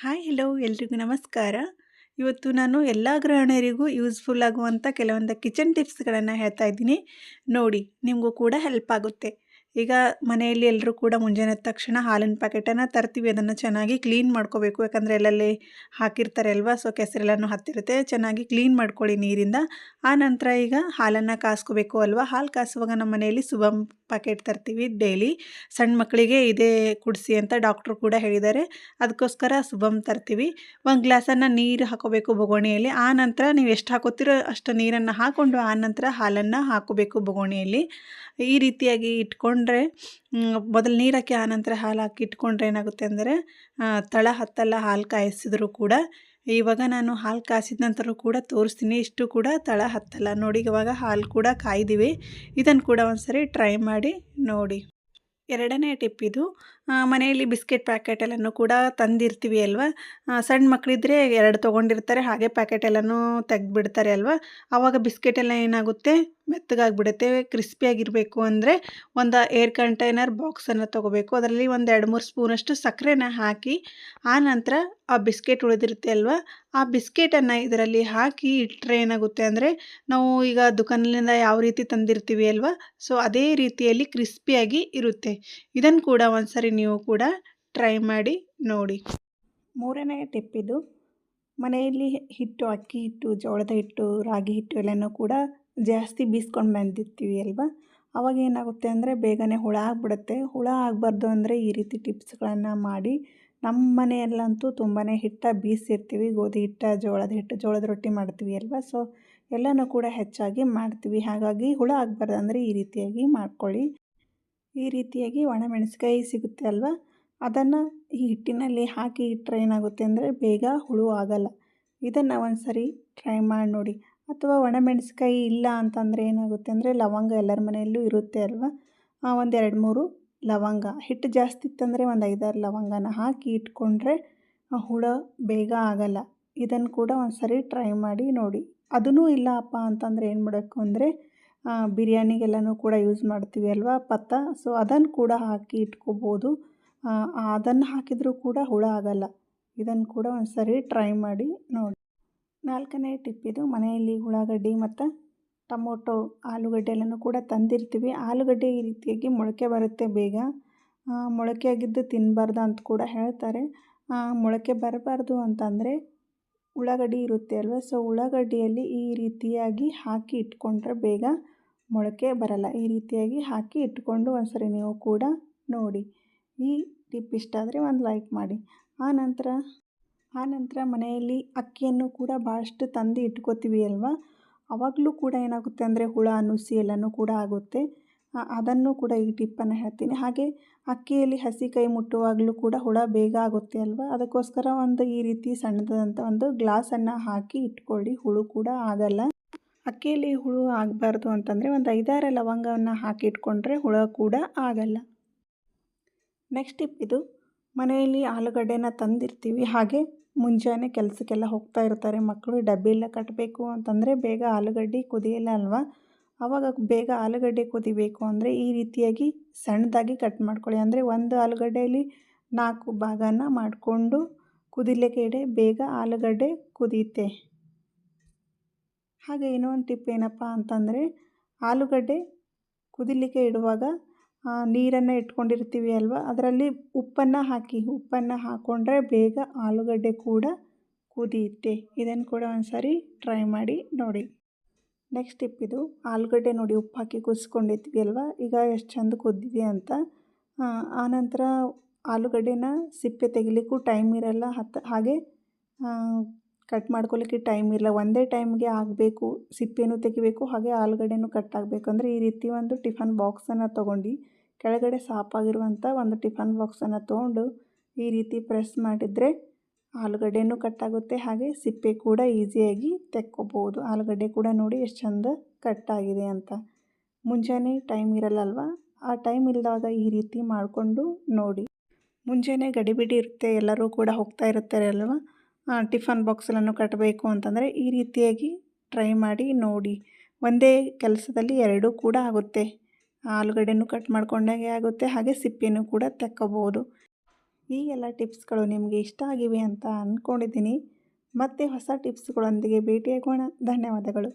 Hi hello ಎಲ್ರಿಗೂ ನಮಸ್ಕಾರ. ಇವತ್ತು ನಾನು ಎಲ್ಲ ಗೃಹಿಣಿಯರಿಗೂ ಯೂಸ್ಫುಲ್ ಆಗುವಂಥ ಕೆಲವೊಂದು ಕಿಚನ್ ಟಿಪ್ಸ್ಗಳನ್ನು ಹೇಳ್ತಾ ಇದ್ದೀನಿ. ನೋಡಿ, ನಿಮಗೂ ಕೂಡ ಹೆಲ್ಪ್ ಆಗುತ್ತೆ. ಈಗ ಮನೆಯಲ್ಲಿ ಎಲ್ಲರೂ ಕೂಡ ಮುಂಜಾನೆ ತಕ್ಷಣ ಹಾಲಿನ ಪ್ಯಾಕೆಟನ್ನು ತರ್ತೀವಿ, ಅದನ್ನು ಚೆನ್ನಾಗಿ ಕ್ಲೀನ್ ಮಾಡ್ಕೋಬೇಕು. ಯಾಕಂದರೆ ಎಲ್ಲೆಲ್ಲಿ ಹಾಕಿರ್ತಾರೆ ಅಲ್ವಾ ಸೊ ಕೆಸರೆಲ್ಲನೂ ಹತ್ತಿರುತ್ತೆ. ಚೆನ್ನಾಗಿ ಕ್ಲೀನ್ ಮಾಡ್ಕೊಳ್ಳಿ ನೀರಿಂದ. ಆ ನಂತರ ಈಗ ಹಾಲನ್ನು ಕಾಸ್ಕೋಬೇಕು ಅಲ್ವಾ? ಹಾಲು ಕಾಸುವಾಗ ನಮ್ಮ ಮನೆಯಲ್ಲಿ ಸುಬಮ್ ಪ್ಯಾಕೆಟ್ ತರ್ತೀವಿ ಡೈಲಿ ಸಣ್ಣ ಮಕ್ಕಳಿಗೆ ಇದೇ ಕುಡಿಸಿ ಅಂತ ಡಾಕ್ಟ್ರು ಕೂಡ ಹೇಳಿದ್ದಾರೆ ಅದಕ್ಕೋಸ್ಕರ ಸುಬಮ್ ತರ್ತೀವಿ. ಒಂದು ಗ್ಲಾಸನ್ನು ನೀರು ಹಾಕೋಬೇಕು ಬೊಗೋಣಿಯಲ್ಲಿ. ಆ ನಂತರ ನೀವು ಎಷ್ಟು ಹಾಕೋತಿರೋ ಅಷ್ಟು ನೀರನ್ನು ಹಾಕ್ಕೊಂಡು ಆ ನಂತರ ಹಾಲನ್ನು ಹಾಕೋಬೇಕು ಬೊಗೋಣಿಯಲ್ಲಿ. ಈ ರೀತಿಯಾಗಿ ಇಟ್ಕೊಂಡ್ರೆ ಮೊದಲು ನೀರು ಹಾಕಿ ಆನಂತರ ಹಾಲು ಹಾಕಿ ಇಟ್ಕೊಂಡ್ರೆ ಏನಾಗುತ್ತೆ ಅಂದರೆ ತಳ ಹತ್ತಲ್ಲ ಹಾಲು ಕಾಯಿಸಿದ್ರು ಕೂಡ ಇವಾಗ ನಾನು ಹಾಲು ಕಾಸಿದ ನಂತರ ಕೂಡ ತೋರಿಸ್ತೀನಿ. ಇಷ್ಟು ಕೂಡ ತಳ ಹತ್ತಲ್ಲ. ನೋಡಿ, ಇವಾಗ ಹಾಲು ಕೂಡ ಕಾಯ್ದಿವಿ. ಇದನ್ನು ಕೂಡ ಒಂದ್ಸರಿ ಟ್ರೈ ಮಾಡಿ ನೋಡಿ. ಎರಡನೇ ಟಿಪ್ ಇದು. ಮನೆಯಲ್ಲಿ ಬಿಸ್ಕೆಟ್ ಪ್ಯಾಕೆಟೆಲ್ಲನೂ ಕೂಡ ತಂದಿರ್ತೀವಿ ಅಲ್ವಾ? ಸಣ್ಣ ಮಕ್ಕಳಿದ್ರೆ ಎರಡು ತೊಗೊಂಡಿರ್ತಾರೆ, ಹಾಗೆ ಪ್ಯಾಕೆಟೆಲ್ಲನೂ ತೆಗ್ದುಬಿಡ್ತಾರೆ ಅಲ್ವಾ? ಆವಾಗ ಬಿಸ್ಕೆಟೆಲ್ಲ ಏನಾಗುತ್ತೆ? ಮೆತ್ತಗಾಗಿಬಿಡುತ್ತೆ, ಕ್ರಿಸ್ಪಿಯಾಗಿರಬೇಕು ಅಂದರೆ ಒಂದು ಏರ್ ಕಂಟೈನರ್ ಬಾಕ್ಸನ್ನು ತೊಗೋಬೇಕು. ಅದರಲ್ಲಿ ಒಂದು ಎರಡು ಮೂರು ಸ್ಪೂನಷ್ಟು ಸಕ್ಕರೆನ ಹಾಕಿ, ಆ ನಂತರ ಆ ಬಿಸ್ಕೆಟ್ ಉಳಿದಿರುತ್ತೆ ಅಲ್ವಾ? ಆ ಬಿಸ್ಕೆಟನ್ನು ಇದರಲ್ಲಿ ಹಾಕಿ ಇಟ್ಟರೆ ಏನಾಗುತ್ತೆ ಅಂದರೆ ನಾವು ಈಗ ದುಕಾನಿನಿಂದ ಯಾವ ರೀತಿ ತಂದಿರ್ತೀವಿ ಅಲ್ವಾ? ಸೊ ಅದೇ ರೀತಿಯಲ್ಲಿ ಕ್ರಿಸ್ಪಿಯಾಗಿ ಇರುತ್ತೆ. ಇದನ್ನು ಕೂಡ ಒಂದು ನೀವು ಕೂಡ ಟ್ರೈ ಮಾಡಿ ನೋಡಿ. ಮೂರನೇ ಟಿಪ್ ಮನೆಯಲ್ಲಿ ಹಿಟ್ಟು, ಅಕ್ಕಿ ಹಿಟ್ಟು, ಜೋಳದ ಹಿಟ್ಟು, ರಾಗಿ ಹಿಟ್ಟು ಎಲ್ಲನೂ ಕೂಡ ಜಾಸ್ತಿ ಬೀಸ್ಕೊಂಡು ಬಂದಿರ್ತೀವಿ ಅಲ್ವಾ? ಅವಾಗ ಏನಾಗುತ್ತೆ ಅಂದರೆ ಬೇಗನೆ ಹುಳ ಆಗಿಬಿಡುತ್ತೆ. ಹುಳ ಆಗಬಾರ್ದು ಅಂದರೆ ಈ ರೀತಿ ಟಿಪ್ಸ್ಗಳನ್ನು ಮಾಡಿ ನಮ್ಮ ಮನೆಯಲ್ಲಂತೂ ತುಂಬಾ ಹಿಟ್ಟ ಬೀಸಿರ್ತೀವಿ. ಗೋಧಿ ಹಿಟ್ಟ, ಜೋಳದ ಹಿಟ್ಟು, ಜೋಳದ ರೊಟ್ಟಿ ಮಾಡ್ತೀವಿ ಅಲ್ವಾ? ಸೊ ಎಲ್ಲನೂ ಕೂಡ ಹೆಚ್ಚಾಗಿ ಮಾಡ್ತೀವಿ. ಹಾಗಾಗಿ ಹುಳ ಆಗಬಾರ್ದು ಅಂದರೆ ಈ ರೀತಿಯಾಗಿ ಮಾಡ್ಕೊಳ್ಳಿ. ಈ ರೀತಿಯಾಗಿ ಒಣಮೆಣಸಿಕಾಯಿ ಸಿಗುತ್ತೆ ಅಲ್ವಾ? ಅದನ್ನು ಈ ಹಿಟ್ಟಿನಲ್ಲಿ ಹಾಕಿ ಇಟ್ಟರೆ ಏನಾಗುತ್ತೆ ಅಂದರೆ ಬೇಗ ಹುಳು ಆಗಲ್ಲ. ಇದನ್ನು ಒಂದು ಸರಿ ಟ್ರೈ ಮಾಡಿ ನೋಡಿ. ಅಥವಾ ಒಣಮೆಣಸಿಕಾಯಿ ಇಲ್ಲ ಅಂತಂದರೆ ಏನಾಗುತ್ತೆ ಅಂದರೆ ಲವಂಗ ಎಲ್ಲರ ಮನೆಯಲ್ಲೂ ಇರುತ್ತೆ ಅಲ್ವಾ? ಒಂದು ಎರಡು ಮೂರು ಲವಂಗ. ಹಿಟ್ಟು ಜಾಸ್ತಿ ಇತ್ತಂದರೆ ಒಂದು ಐದಾರು ಲವಂಗನ ಹಾಕಿ ಇಟ್ಕೊಂಡ್ರೆ ಹುಳ ಬೇಗ ಆಗಲ್ಲ. ಇದನ್ನು ಕೂಡ ಒಂದು ಸರಿ ಟ್ರೈ ಮಾಡಿ ನೋಡಿ. ಅದೂ ಇಲ್ಲಪ್ಪ ಅಂತಂದರೆ ಏನು ಮಾಡಬೇಕು ಅಂದರೆ ಬಿರಿಯಾನಿಗೆಲ್ಲನೂ ಕೂಡ ಯೂಸ್ ಮಾಡ್ತೀವಿ ಅಲ್ವಾ? ಪತ್ತ. ಸೊ ಅದನ್ನು ಕೂಡ ಹಾಕಿ ಇಟ್ಕೋಬೋದು. ಅದನ್ನು ಹಾಕಿದರೂ ಕೂಡ ಹುಳ ಆಗಲ್ಲ. ಇದನ್ನು ಕೂಡ ಒಂದು ಸರಿ ಟ್ರೈ ಮಾಡಿ ನೋಡಿ. ನಾಲ್ಕನೇ ಟಿಪ್ ಇದು, ಮನೆಯಲ್ಲಿ ಉಳ್ಳಾಗಡ್ಡಿ ಮತ್ತು ಟೊಮೊಟೊ, ಆಲೂಗಡ್ಡೆ ಎಲ್ಲನೂ ಕೂಡ ತಂದಿರ್ತೀವಿ. ಆಲೂಗಡ್ಡೆ ಈ ರೀತಿಯಾಗಿ ಮೊಳಕೆ ಬರುತ್ತೆ ಬೇಗ. ಮೊಳಕೆ ಆಗಿದ್ದು ತಿನ್ನಬಾರ್ದು ಅಂತ ಕೂಡ ಹೇಳ್ತಾರೆ. ಮೊಳಕೆ ಬರಬಾರ್ದು ಅಂತಂದರೆ ಉಳ್ಳಾಗಡ್ಡಿ ಇರುತ್ತೆ ಅಲ್ವ? ಸೊ ಉಳ್ಳಾಗಡ್ಡಿಯಲ್ಲಿ ಈ ರೀತಿಯಾಗಿ ಹಾಕಿ ಇಟ್ಕೊಂಡ್ರೆ ಬೇಗ ಮೊಳಕೆ ಬರಲ್ಲ. ಈ ರೀತಿಯಾಗಿ ಹಾಕಿ ಇಟ್ಕೊಂಡು ಒಂದ್ಸರಿ ನೀವು ಕೂಡ ನೋಡಿ. ಈ ಟಿಪ್ ಇಷ್ಟ ಆದರೆ ಒಂದು ಲೈಕ್ ಮಾಡಿ. ಆನಂತರ ಆನಂತರ ಮನೆಯಲ್ಲಿ ಅಕ್ಕಿಯನ್ನು ಕೂಡ ಭಾಳಷ್ಟು ತಂದು ಇಟ್ಕೋತೀವಿ ಅಲ್ವಾ? ಆವಾಗಲೂ ಕೂಡ ಏನಾಗುತ್ತೆ ಅಂದರೆ ಹುಳ, ನುಸಿ ಎಲ್ಲನೂ ಕೂಡ ಆಗುತ್ತೆ. ಅದನ್ನು ಕೂಡ ಈ ಟಿಪ್ಪನ್ನು ಹೇಳ್ತೀನಿ. ಹಾಗೆ ಅಕ್ಕಿಯಲ್ಲಿ ಹಸಿ ಕೈ ಮುಟ್ಟುವಾಗಲೂ ಕೂಡ ಹುಳ ಬೇಗ ಆಗುತ್ತೆ ಅಲ್ವಾ? ಅದಕ್ಕೋಸ್ಕರ ಒಂದು ಈ ರೀತಿ ಸಣ್ಣದಂಥ ಒಂದು ಗ್ಲಾಸನ್ನು ಹಾಕಿ ಇಟ್ಕೊಳ್ಳಿ. ಹುಳು ಕೂಡ ಆಗಲ್ಲ. ಅಕ್ಕಿಯಲ್ಲಿ ಹುಳು ಆಗಬಾರ್ದು ಅಂತಂದರೆ ಒಂದು ಐದಾರು ಲವಂಗವನ್ನು ಹಾಕಿ ಇಟ್ಕೊಂಡ್ರೆ ಹುಳ ಕೂಡ ಆಗಲ್ಲ. ನೆಕ್ಸ್ಟ್ ಟಿಪ್ ಇದು, ಮನೆಯಲ್ಲಿ ಆಲೂಗಡ್ಡೆನ ತಂದಿರ್ತೀವಿ. ಹಾಗೆ ಮುಂಜಾನೆ ಕೆಲಸಕ್ಕೆಲ್ಲ ಹೋಗ್ತಾ ಇರ್ತಾರೆ ಮಕ್ಕಳು ಡಬ್ಬಿ ಎಲ್ಲ ಕಟ್ಟಬೇಕು ಅಂತಂದರೆ ಬೇಗ ಆಲೂಗಡ್ಡೆ ಕುದಿಯಲ್ಲ ಅಲ್ವಾ? ಆವಾಗ ಬೇಗ ಆಲೂಗಡ್ಡೆ ಕುದಿಬೇಕು ಅಂದರೆ ಈ ರೀತಿಯಾಗಿ ಸಣ್ಣದಾಗಿ ಕಟ್ ಮಾಡ್ಕೊಳ್ಳಿ. ಅಂದರೆ ಒಂದು ಆಲೂಗಡ್ಡೆಯಲ್ಲಿ ನಾಲ್ಕು ಭಾಗನ ಮಾಡಿಕೊಂಡು ಕುದಿಲಿಕ್ಕೆ ಬೇಗ ಆಲೂಗಡ್ಡೆ ಕುದಿಯುತ್ತೆ. ಹಾಗೆ ಇನ್ನೊಂದು ಟಿಪ್ ಏನಪ್ಪ ಅಂತಂದರೆ, ಆಲೂಗಡ್ಡೆ ಕುದಿಲಿಕ್ಕೆ ಇಡುವಾಗ ನೀರನ್ನು ಇಟ್ಕೊಂಡಿರ್ತೀವಿ ಅಲ್ವಾ? ಅದರಲ್ಲಿ ಉಪ್ಪನ್ನು ಹಾಕಿ, ಉಪ್ಪನ್ನು ಹಾಕ್ಕೊಂಡ್ರೆ ಬೇಗ ಆಲೂಗಡ್ಡೆ ಕೂಡ ಕುದಿಯುತ್ತೆ. ಇದನ್ನು ಕೂಡ ಒಂದು ಸಾರಿ ಟ್ರೈ ಮಾಡಿ ನೋಡಿ. ನೆಕ್ಸ್ಟ್ ಟಿಪ್ ಇದು, ಆಲೂಗಡ್ಡೆ ನೋಡಿ ಉಪ್ಪು ಹಾಕಿ ಕುದಿಸ್ಕೊಂಡಿದ್ವಿ ಅಲ್ವಾ? ಈಗ ಎಷ್ಟು ಚೆಂದ ಕುದ್ದಿದೆ ಅಂತ. ಆನಂತರ ಆಲೂಗಡ್ಡೆನ ಸಿಪ್ಪೆ ತೆಗಿಲಿಕ್ಕೂ ಟೈಮ್ ಇರಲ್ಲ. ಹತ್ತು ಹಾಗೆ ಕಟ್ ಮಾಡ್ಕೊಳ್ಳಿಕ್ಕೆ ಟೈಮ್ ಇರಲ್ಲ. ಒಂದೇ ಟೈಮ್ಗೆ ಆಗಬೇಕು. ಸಿಪ್ಪೆನೂ ತೆಗಿಬೇಕು, ಹಾಗೆ ಆಲೂಗಡ್ಡೆನೂ ಕಟ್ ಆಗಬೇಕು. ಅಂದರೆ ಈ ರೀತಿ ಒಂದು ಟಿಫನ್ ಬಾಕ್ಸನ್ನು ತೊಗೊಂಡು ಕೆಳಗಡೆ ಸಾಪಾಗಿರುವಂಥ ಒಂದು ಟಿಫನ್ ಬಾಕ್ಸನ್ನು ತೊಗೊಂಡು ಈ ರೀತಿ ಪ್ರೆಸ್ ಮಾಡಿದರೆ ಆಲೂಗಡ್ಡೆನೂ ಕಟ್ಟಾಗುತ್ತೆ, ಹಾಗೆ ಸಿಪ್ಪೆ ಕೂಡ ಈಸಿಯಾಗಿ ತೆಕ್ಕೋಬೋದು. ಆಲೂಗಡ್ಡೆ ಕೂಡ ನೋಡಿ ಎಷ್ಟು ಚಂದ ಕಟ್ಟಾಗಿದೆ ಅಂತ. ಮುಂಜಾನೆ ಟೈಮ್ ಇರಲ್ಲಲ್ವ? ಆ ಟೈಮ್ ಇಲ್ಲದಾಗ ಈ ರೀತಿ ಮಾಡಿಕೊಂಡು ನೋಡಿ. ಮುಂಜಾನೆ ಗಡಿಬಿಡಿ ಇರುತ್ತೆ, ಎಲ್ಲರೂ ಕೂಡ ಹೋಗ್ತಾ ಇರ್ತಾರೆ ಅಲ್ವಾ? ಟಿಫನ್ ಬಾಕ್ಸ್ಗಳನ್ನು ಕಟ್ಟಬೇಕು ಅಂತಂದರೆ ಈ ರೀತಿಯಾಗಿ ಟ್ರೈ ಮಾಡಿ ನೋಡಿ. ಒಂದೇ ಕೆಲಸದಲ್ಲಿ ಎರಡೂ ಕೂಡ ಆಗುತ್ತೆ. ಆಲೂಗಡ್ಡೆನೂ ಕಟ್ ಮಾಡ್ಕೊಂಡಾಗೆ ಆಗುತ್ತೆ, ಹಾಗೆ ಸಿಪ್ಪೆನೂ ಕೂಡ ತೆಕ್ಕೋಬೋದು. ಈ ಎಲ್ಲ ಟಿಪ್ಸ್ಗಳು ನಿಮಗೆ ಇಷ್ಟ ಆಗಿವೆ ಅಂತ ಅಂದ್ಕೊಂಡಿದ್ದೀನಿ ಮತ್ತೆ ಹೊಸ ಟಿಪ್ಸ್ಗಳೊಂದಿಗೆ ಭೇಟಿಯಾಗೋಣ. ಧನ್ಯವಾದಗಳು.